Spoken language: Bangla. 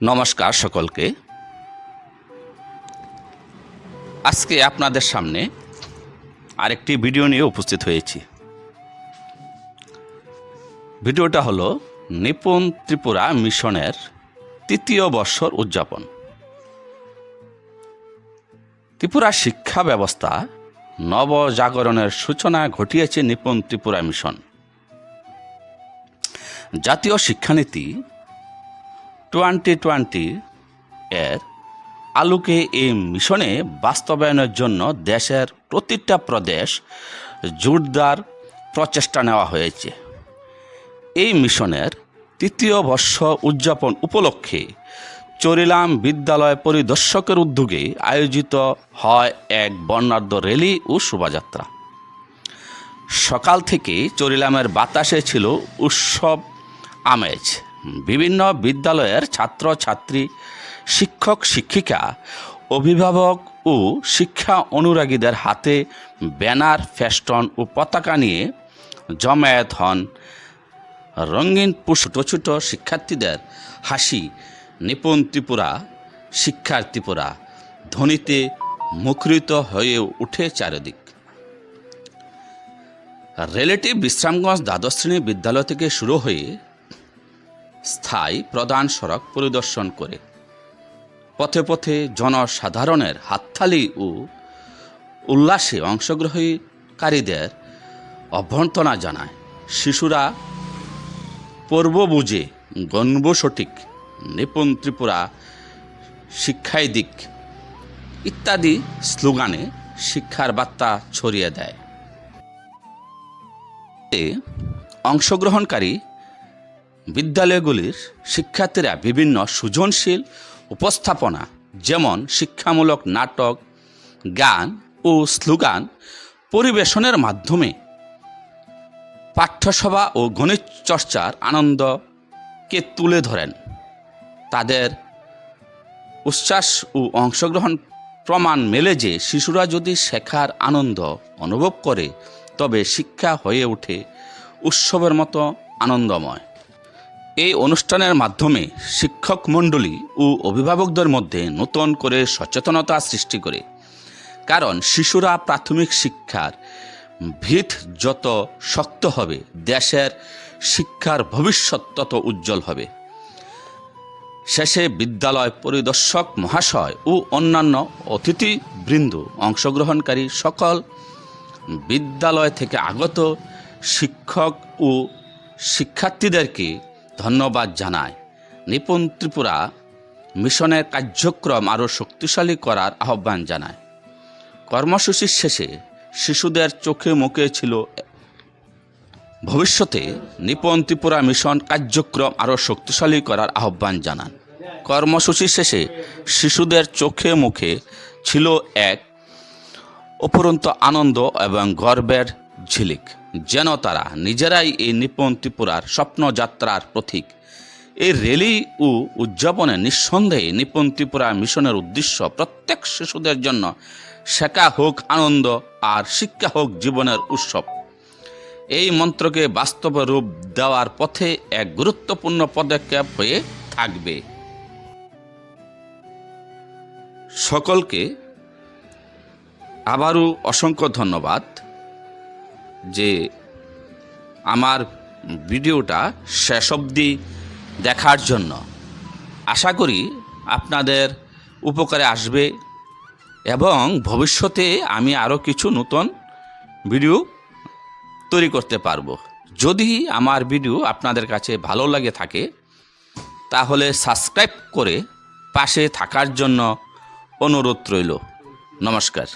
নমস্কার সকলকে। আজকে আপনাদের সামনে আরেকটি ভিডিও নিয়ে উপস্থিত হয়েছি। ভিডিওটা হলো নিপুণ ত্রিপুরা মিশনের তৃতীয় বর্ষর উদযাপন। ত্রিপুরা শিক্ষা ব্যবস্থা নবজাগরণের সূচনা ঘটিয়েছে নিপুণ ত্রিপুরা মিশন। জাতীয় শিক্ষানীতি টোয়েন্টি টোয়েন্টি এর আলোকে এই মিশনে বাস্তবায়নের জন্য দেশের প্রতিটা প্রদেশ জোরদার প্রচেষ্টা নেওয়া হয়েছে। এই মিশনের তৃতীয় বর্ষ উদযাপন উপলক্ষে চরিলাম বিদ্যালয় পরিদর্শকের উদ্যোগে আয়োজিত হয় এক বর্ণাঢ্য র্যালি ও শোভাযাত্রা। সকাল থেকে চরিলামের বাতাসে ছিল উৎসব আমেজ। বিভিন্ন বিদ্যালয়ের ছাত্র ছাত্রী শিক্ষক, শিক্ষিকা, অভিভাবক ও শিক্ষা অনুরাগীদের হাতে ব্যানার ফেস্টন ও পতাকা নিয়ে জমায়েত হন রঙিন ছোট ছোট শিক্ষার্থীদের হাসি। নিপুণ ত্রিপুরা, শিক্ষার ত্রিপুরা, ধ্বনিতে মুখরিত হয়ে উঠে চারিদিক। রিলেটিভ বিশ্রামগঞ্জ দ্বাদশ শ্রেণি বিদ্যালয় থেকে শুরু হয়ে স্থায়ী প্রধান সড়ক পরিদর্শন করে। পথে পথে জনসাধারণের হাততালি ও উল্লাসে অংশগ্রহণকারীদের অভ্যর্থনা জানায়। শিশুরা পর্ব বুঝে গণব সঠিক নিপুণ ত্রিপুরা শিক্ষায় দিক ইত্যাদি স্লোগানে শিক্ষার বার্তা ছড়িয়ে দেয়। অংশগ্রহণকারী বিদ্যালয়গুলির শিক্ষার্থীরা বিভিন্ন সৃজনশীল উপস্থাপনা, যেমন শিক্ষামূলক নাটক, গান ও স্লোগান পরিবেশনের মাধ্যমে পাঠ্যসভা ও গণিত চর্চার আনন্দকে তুলে ধরেন। তাদের উচ্ছ্বাস ও অংশগ্রহণ প্রমাণ মেলে যে শিশুরা যদি শেখার আনন্দ অনুভব করে, তবে শিক্ষা হয়ে ওঠে উৎসবের মতো আনন্দময়। এই অনুষ্ঠানের মাধ্যমে শিক্ষক মণ্ডলী ও অভিভাবকদের মধ্যে নতুন করে সচেতনতা সৃষ্টি করে। কারণ শিশুরা প্রাথমিক শিক্ষার ভিত যত শক্ত হবে, দেশের শিক্ষার ভবিষ্যৎ তত উজ্জ্বল হবে। শেষে বিদ্যালয় পরিদর্শক, মহাশয় ও অন্যান্য অতিথিবৃন্দ অংশগ্রহণকারী সকল বিদ্যালয় থেকে আগত শিক্ষক ও শিক্ষার্থীদেরকে ধন্যবাদ জানায়। নিপুণ ত্রিপুরা মিশনের কার্যক্রম আরও শক্তিশালী করার আহ্বান জানায়। কর্মসূচির শেষে শিশুদের চোখে মুখে ছিল ভবিষ্যতে নিপুণ ত্রিপুরা মিশন কার্যক্রম আরও শক্তিশালী করার আহ্বান জানান। কর্মসূচি শেষে শিশুদের চোখে মুখে ছিল এক অপরন্ত আনন্দ এবং গর্বের ঝিলিক, যেন তারা নিজেরাই এই নিপুণ ত্রিপুরার স্বপ্নযাত্রার প্রতীক। এই র্যালি ও উদযাপনে নিঃসন্দেহে নিপুণ ত্রিপুরা মিশনের উদ্দেশ্য প্রত্যেক শিশুদের জন্য শেখা হোক আনন্দ আর শিক্ষা হোক জীবনের উৎসব। এই মন্ত্রকে বাস্তব রূপ দেওয়ার পথে এক গুরুত্বপূর্ণ পদক্ষেপ হয়ে থাকবে। সকলকে আবারও অসংখ্য ধন্যবাদ। যে আমার ভিডিওটা শেষ অবধি দেখার জন্য। আশা করি আপনাদের উপকারে আসবে এবং ভবিষ্যতে আমি আরও কিছু নতুন ভিডিও তৈরি করতে পারব। যদি আমার ভিডিও আপনাদের কাছে ভালো লাগে থাকে, তাহলে সাবস্ক্রাইব করে পাশে থাকার জন্য অনুরোধ রইল। নমস্কার।